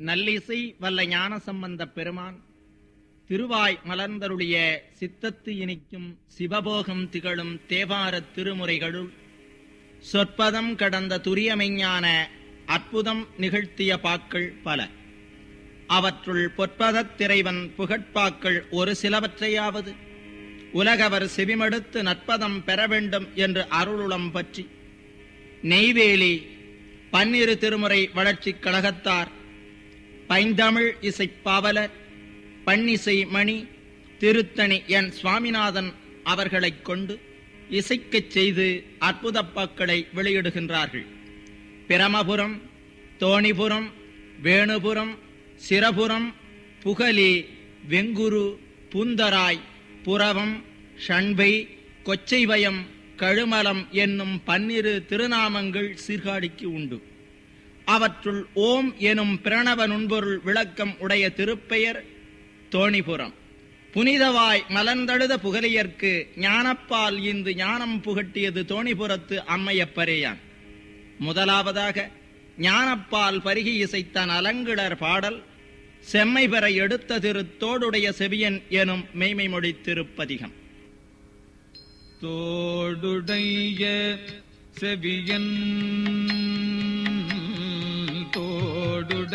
நல்லிசை வல்ல ஞான சம்பந்த பெருமான் திருவாய் மலர்ந்தருளிய சித்தத்து இனிக்கும் சிவபோகம் திகழும் தேவாரத் திருமுறைகளுள் சொற்பதம் கடந்த துரியமெஞ்ஞான அற்புதம் நிகழ்த்திய பாக்கள் பல. அவற்றுள் பொற்பதத் திரைவன் புகட்பாக்கள் ஒரு சிலவற்றையாவது உலகவர் செவிமடுத்து நற்பதம் பெற வேண்டும் என்று அருளுளம் பற்றி. நெய்வேலி பன்னிரு திருமுறை வளர்ச்சிக் கழகத்தார் பைந்தமிழ் இசைப்பாவலர் பன்னிசை மணி திருத்தணி என் சுவாமிநாதன் அவர்களைக் கொண்டு இசைக்கச் செய்து அற்புதப்பாக்களை வெளியிடுகின்றார்கள். பிரமபுரம் தோணிபுரம் வேணுபுரம் சிரபுரம் புகலி வெங்குரு பூந்தராய் புறவம் ஷண்பை கொச்சைவயம் கழுமலம் என்னும் பன்னிரு திருநாமங்கள் சீர்காழிக்கு உண்டு. அவற்றுள் ஓம் எனும் பிரணவ நுண்பொருள் விளக்கம் உடைய திருப்பெயர் தோணிபுரம். புனிதவாய் மலர்ந்தழுத புகலியர்க்கு ஞானப்பால் இந்து ஞானம் புகட்டியது தோணிபுரத்து அம்மையப்பரேயான். முதலாவதாக ஞானப்பால் பருகி இசைத்தான் அலங்கிளர் பாடல் செம்மை பெற எடுத்த திருத்தோடுடைய செவியன் எனும் மெய்மை மொழி திருப்பதிகம். தோடுடைய செவியன்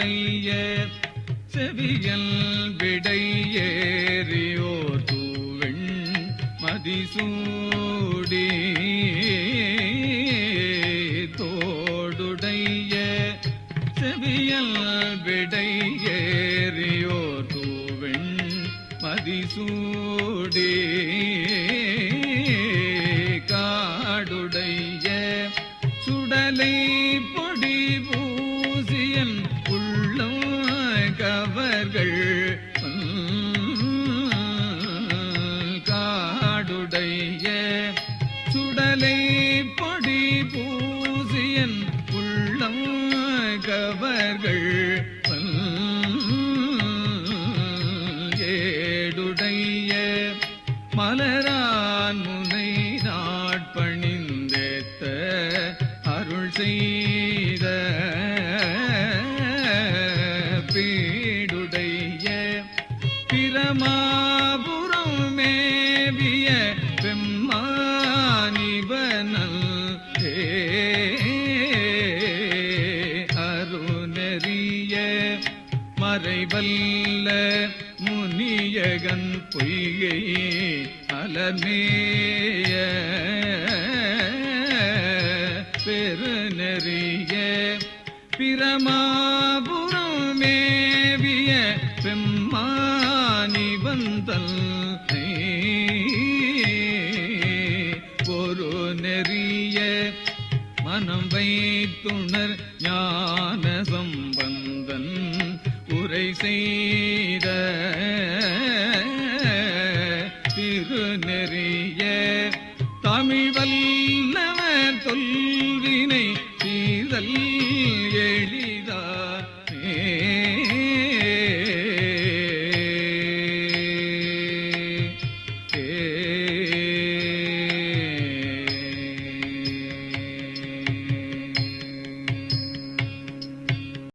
செய்ய செவியல் விடை தூவெண் மதிசூடி தோடுடைய செவியல் விடை தூவெண் மதிசூடி சுடலை படி பூசியன் உள்ளம் கவர்கள் ஏடுடைய மலரான் முனை நாட்பணிந்தேத்த அருள் செய்த வல்ல முனியகன் பொய்கை அலமேய. பெருநெறிய பிரமாபுரம் மேவிய பெம்மானி வந்தல் ஒரு நெறிய மனம் வைத்துணர் ஞான சம்பந்தன் உரை செய்த திருநெறிய தமிழ் வல்லவர் தொல்வினை தீரல்